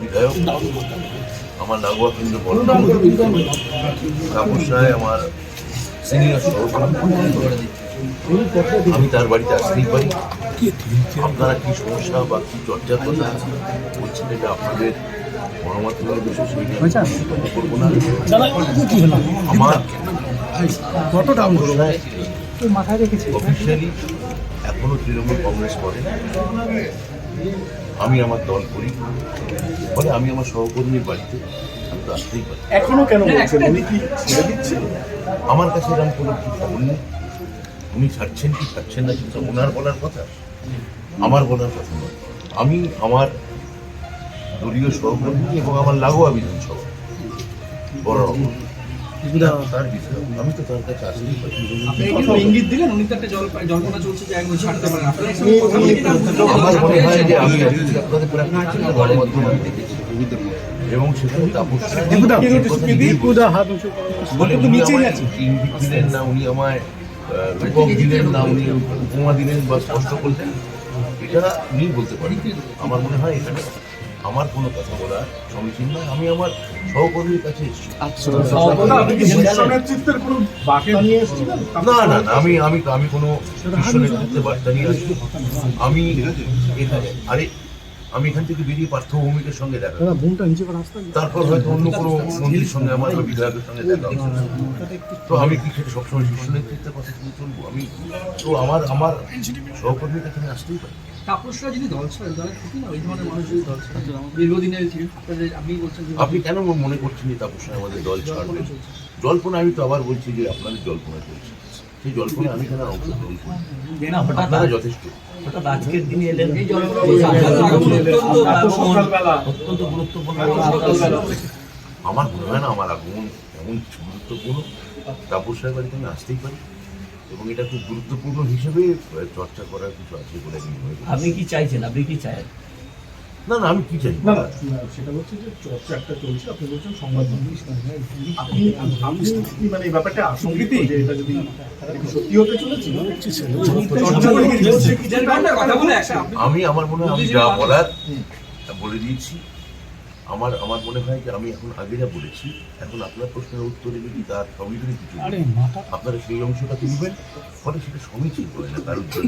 বিধায়ক আমার কেন্দ্র বড় তাপস রায় আমার সিনিয়র আমি তার বাড়িতে আসতেই পারি। আপনারা কি সমস্যা বা কি চর্চা কথা বলছেন এটা আপনাদের গণমাধ্যমের বিষয় নিয়ে আমি করব না। আমার কত ডাউন হলো মাথায় রেখেছি অফিসিয়ালি এখনও তৃণমূল কংগ্রেস করে। আমি আমার দল করি। ফলে আমি আমার সহকর্মীর বাড়িতে আমি তো আসতেই পারি। এখনও কেন বলছেন? উনি কি ছেড়ে আমার কাছে এরকম কোনো কি খবর নেই উনি ছাড়ছেন কি ছাড়ছেন না কিন্তু ওনার বলার কথা। আমার বলার কথা নয়। আমি আমার দলীয় সহকর্মী এবং আমার লাগোয়া বিধানসভা। বড় রকম। আমি তো তার কাছে পারি ইঙ্গিত দিলেন উনি তো একটা জল্পনা চলছে যে একদম ছাড়তে পারেন আপনারা একসঙ্গে কথা বলে কি না? আমার মনে হয় যে আমি আপনাদের প্রাকৃতিক গণমাধ্যমে আমি দেখেছি এবং সেখানে উনি আমায় ইঙ্গিত দিলেন না উনি আমায় রূপক দিলেন না উনি উপমা দিলেন বা স্পষ্ট করলেন এটা উনি বলতে পারেন আমার মনে হয় এখানে আমার কোনো কথা বলার সমীচীন নয় আমি আমার সহকর্মীর কাছে এসেছি। এসেছিলেন না না না আমি আমি আমি কোনো বিশ্ব নেতৃত্বে বার্তা নিয়ে আসি আমি এখানে আরে আমি এখান থেকে বেরিয়ে পার্থভূমিকের সঙ্গে দেখা। তারপর হয়তো অন্য কোনো মন্ত্রীর সঙ্গে আমার বিধায়কের সঙ্গে দেখা তো আমি কি সেটা সবসময় শীর্ষ নেতৃত্বের কথা চলবো? আমি তো আমার আমার সহকর্মীর কাছে আমি আসতেই পারি। তাপসরা যদি দল ছাড়ে ক্ষতি না? ওই ধরনের মানুষ যদি দল ছাড়ে। দীর্ঘদিনের ছিল আপনাদের আপনি বলছেন আপনি কেন মনে করছেন যে তাপস রায় আমাদের দল ছাড়বে? জল্পনা আমি তো আবার বলছি যে আপনাদের জল্পনা চলছে। সেই জল্পনা আমি কেন অংশগ্রহণ করি? আপনারা যথেষ্ট। আজকের দিনে এলেন। অত্যন্ত গুরুত্বপূর্ণ আমার মনে হয় না আমার আগমন এমন কিছু গুরুত্বপূর্ণ। তাপস রায় বাড়িতে আমি আসতেই পারি। এবং এটা খুব গুরুত্বপূর্ণ হিসেবে চর্চা করার কিছু আছে বলে আমি মনে করি। আপনি কি চাইছেন? আপনি কি চাই না না আমি কি চাই না না সেটা হচ্ছে যে চর্চা একটা চলছে। আপনি বলছেন সংবাদ আপনি আপনি মানে এই ব্যাপারটা আশঙ্কিত যে এটা যদি সত্যি হতে চলেছে বলে আমি আমার মনে হয় আমি যা বলার তা বলে দিয়েছি। আমার আমার মনে হয় যে আমি এখন আগে যা বলেছি এখন আপনার প্রশ্নের উত্তরে যদি তার সবই কিছু আপনারা সেই অংশটা তুলবেন ফলে সেটা সমীচীন করে না তার উত্তর